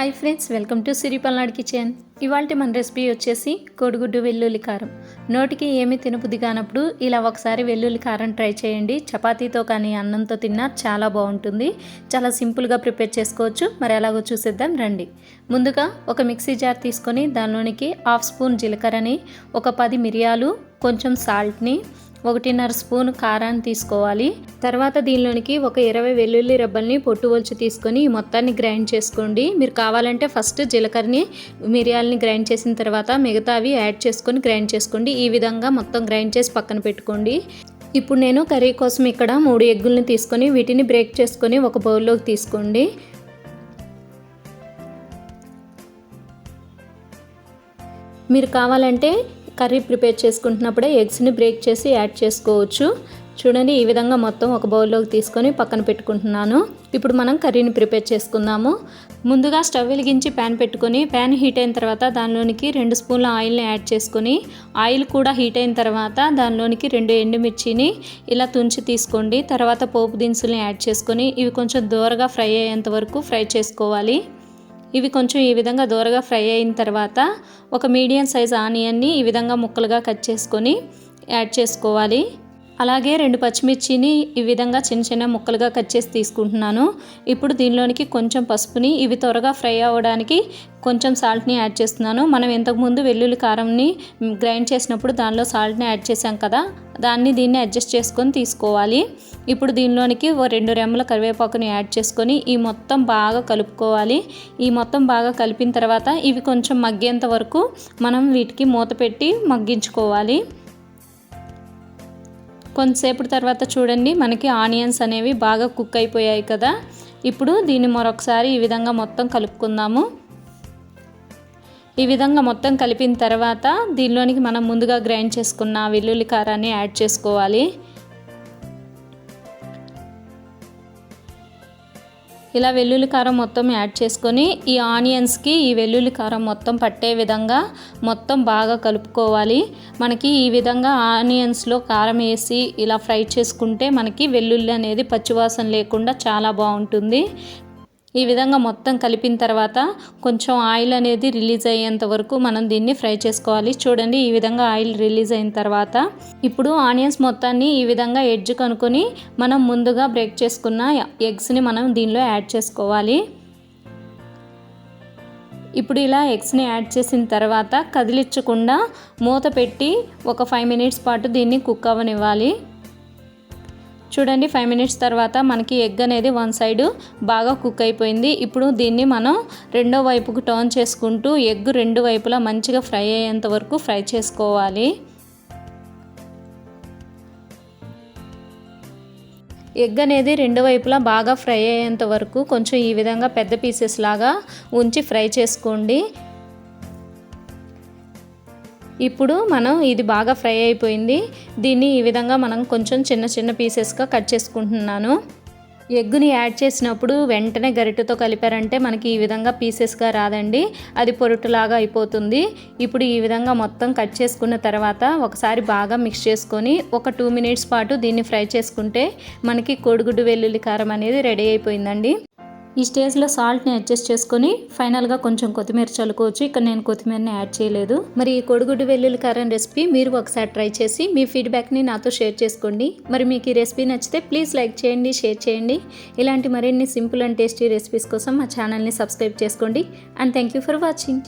Hi friends welcome to Siripalnadu kitchen ఇవాళ మన recipe వచ్చేసి కోడిగుడ్డు వెల్లుల్లి కారం. నోటికి ఏమీ తినబుద్ధి కానప్పుడు ఇలా ఒకసారి వెల్లుల్లి కారం ట్రై చేయండి. చపాతీతో కానీ అన్నంతో తిన్నా చాలా బాగుంటుంది. చాలా సింపుల్గా ప్రిపేర్ చేసుకోవచ్చు. మరి ఎలాగో చూసేద్దాం రండి. ముందుగా ఒక మిక్సీ జార్ తీసుకొని దానిలోనికి హాఫ్ స్పూన్ జీలకర్రని ఒక పది మిరియాలు కొంచెం సాల్ట్ని ఒకటిన్నర స్పూన్ కారాన్ని తీసుకోవాలి. తర్వాత దీనిలోనికి ఒక ఇరవై వెల్లుల్లి రబ్బల్ని పొట్టు ఒలిచి తీసుకొని ఈ మొత్తాన్ని గ్రైండ్ చేసుకోండి. మీరు కావాలంటే ఫస్ట్ జీలకర్రని మిరియాలని గ్రైండ్ చేసిన తర్వాత మిగతావి యాడ్ చేసుకొని గ్రైండ్ చేసుకోండి. ఈ విధంగా మొత్తం గ్రైండ్ చేసి పక్కన పెట్టుకోండి. ఇప్పుడు నేను కర్రీ కోసం ఇక్కడ మూడు ఎగ్గుల్ని తీసుకొని వీటిని బ్రేక్ చేసుకొని ఒక బౌల్లోకి తీసుకోండి. మీరు కావాలంటే కర్రీ ప్రిపేర్ చేసుకుంటున్నప్పుడే ఎగ్స్ని బ్రేక్ చేసి యాడ్ చేసుకోవచ్చు. చూడండి ఈ విధంగా మొత్తం ఒక బౌల్లోకి తీసుకొని పక్కన పెట్టుకుంటున్నాను. ఇప్పుడు మనం కర్రీని ప్రిపేర్ చేసుకుందాము. ముందుగా స్టవ్ వెలిగించి ప్యాన్ పెట్టుకొని ప్యాన్ హీట్ అయిన తర్వాత దానిలోనికి రెండు స్పూన్ల ఆయిల్ని యాడ్ చేసుకొని ఆయిల్ కూడా హీట్ అయిన తర్వాత దానిలోనికి రెండు ఎండుమిర్చిని ఇలా తుంచి తీసుకోండి. తర్వాత పోపు దినుసుల్ని యాడ్ చేసుకొని ఇవి కొంచెం దూరగా ఫ్రై అయ్యేంత వరకు ఫ్రై చేసుకోవాలి. ఇవి కొంచెం ఈ విధంగా దూరగా ఫ్రై అయిన తర్వాత ఒక మీడియం సైజ్ ఆనియన్ని ఈ విధంగా ముక్కలుగా కట్ చేసుకొని యాడ్ చేసుకోవాలి. అలాగే రెండు పచ్చిమిర్చిని ఈ విధంగా చిన్న చిన్న ముక్కలుగా కట్ చేసి తీసుకుంటున్నాను. ఇప్పుడు దీనిలోనికి కొంచెం పసుపుని ఇవి త్వరగా ఫ్రై అవ్వడానికి కొంచెం సాల్ట్ని యాడ్ చేస్తున్నాను. మనం ఇంతకుముందు వెల్లుల్లి కారంని గ్రైండ్ చేసినప్పుడు దానిలో సాల్ట్ని యాడ్ చేసాం కదా దాన్ని దీన్ని అడ్జస్ట్ చేసుకొని తీసుకోవాలి. ఇప్పుడు దీనిలోనికి ఓ రెండు రెమ్మల కరివేపాకుని యాడ్ చేసుకొని ఈ మొత్తం బాగా కలుపుకోవాలి. ఈ మొత్తం బాగా కలిపిన తర్వాత ఇవి కొంచెం మగ్గేంత వరకు మనం వీటికి మూత పెట్టి మగ్గించుకోవాలి. కొంతసేపు తర్వాత చూడండి మనకి ఆనియన్స్ అనేవి బాగా కుక్ అయిపోయాయి కదా. ఇప్పుడు దీన్ని మరొకసారి ఈ విధంగా మొత్తం కలుపుకుందాము. ఈ విధంగా మొత్తం కలిపిన తర్వాత దీనిలోనికి మనం ముందుగా గ్రైండ్ చేసుకున్న వెల్లుల్లి కారాన్ని యాడ్ చేసుకోవాలి. ఇలా వెల్లుల్లి కారం మొత్తం యాడ్ చేసుకొని ఈ ఆనియన్స్కి ఈ వెల్లుల్లి కారం మొత్తం పట్టే విధంగా మొత్తం బాగా కలుపుకోవాలి. మనకి ఈ విధంగా ఆనియన్స్లో కారం వేసి ఇలా ఫ్రై చేసుకుంటే మనకి వెల్లుల్లి అనేది పచ్చివాసన లేకుండా చాలా బాగుంటుంది. ఈ విధంగా మొత్తం కలిపిన తర్వాత కొంచెం ఆయిల్ అనేది రిలీజ్ అయ్యేంత వరకు మనం దీన్ని ఫ్రై చేసుకోవాలి. చూడండి ఈ విధంగా ఆయిల్ రిలీజ్ అయిన తర్వాత ఇప్పుడు ఆనియన్స్ మొత్తాన్ని ఈ విధంగా ఎడ్జ్ కనుక్కొని మనం ముందుగా బ్రేక్ చేసుకున్న ఎగ్స్ని మనం దీనిలో యాడ్ చేసుకోవాలి. ఇప్పుడు ఇలా ఎగ్స్ని యాడ్ చేసిన తర్వాత కదిలించకుండా మూత పెట్టి ఒక ఫైవ్ మినిట్స్ పాటు దీన్ని కుక్ అవ్వనివ్వాలి. చూడండి ఫైవ్ మినిట్స్ తర్వాత మనకి ఎగ్ అనేది వన్ సైడ్ బాగా కుక్ అయిపోయింది. ఇప్పుడు దీన్ని మనం రెండో వైపుకు టర్న్ చేసుకుంటూ ఎగ్ రెండు వైపులా మంచిగా ఫ్రై అయ్యేంత వరకు ఫ్రై చేసుకోవాలి. ఎగ్ అనేది రెండు వైపులా బాగా ఫ్రై అయ్యేంత వరకు కొంచెం ఈ విధంగా పెద్ద పీసెస్ లాగా ఉంచి ఫ్రై చేసుకోండి. ఇప్పుడు మనం ఇది బాగా ఫ్రై అయిపోయింది. దీన్ని ఈ విధంగా మనం కొంచెం చిన్న చిన్న పీసెస్గా కట్ చేసుకుంటున్నాను. ఎగ్గుని యాడ్ చేసినప్పుడు వెంటనే గరిటెతో కలిపారంటే మనకి ఈ విధంగా పీసెస్గా రాదండి. అది పొరుటులాగా అయిపోతుంది. ఇప్పుడు ఈ విధంగా మొత్తం కట్ చేసుకున్న తర్వాత ఒకసారి బాగా మిక్స్ చేసుకొని ఒక టూ మినిట్స్ పాటు దీన్ని ఫ్రై చేసుకుంటే మనకి కోడిగుడ్డు వెల్లుల్లి కారం అనేది రెడీ అయిపోయిందండి. ఈ స్టేజ్లో సాల్ట్ని అడ్జస్ట్ చేసుకొని ఫైనల్గా కొంచెం కొత్తిమీర చల్లుకోవచ్చు. ఇక్కడ నేను కొత్తిమీరని యాడ్ చేయలేదు. మరి ఈ కొడుగుడ్డు వెల్లుల్లి కారం రెసిపీ మీరు ఒకసారి ట్రై చేసి మీ ఫీడ్బ్యాక్ని నాతో షేర్ చేసుకోండి. మరి మీకు ఈ రెసిపీ నచ్చితే ప్లీజ్ లైక్ చేయండి షేర్ చేయండి. ఇలాంటి మరిన్ని సింపుల్ అండ్ టేస్టీ రెసిపీస్ కోసం మా ఛానల్ని సబ్స్క్రైబ్ చేసుకోండి. And thank you for watching.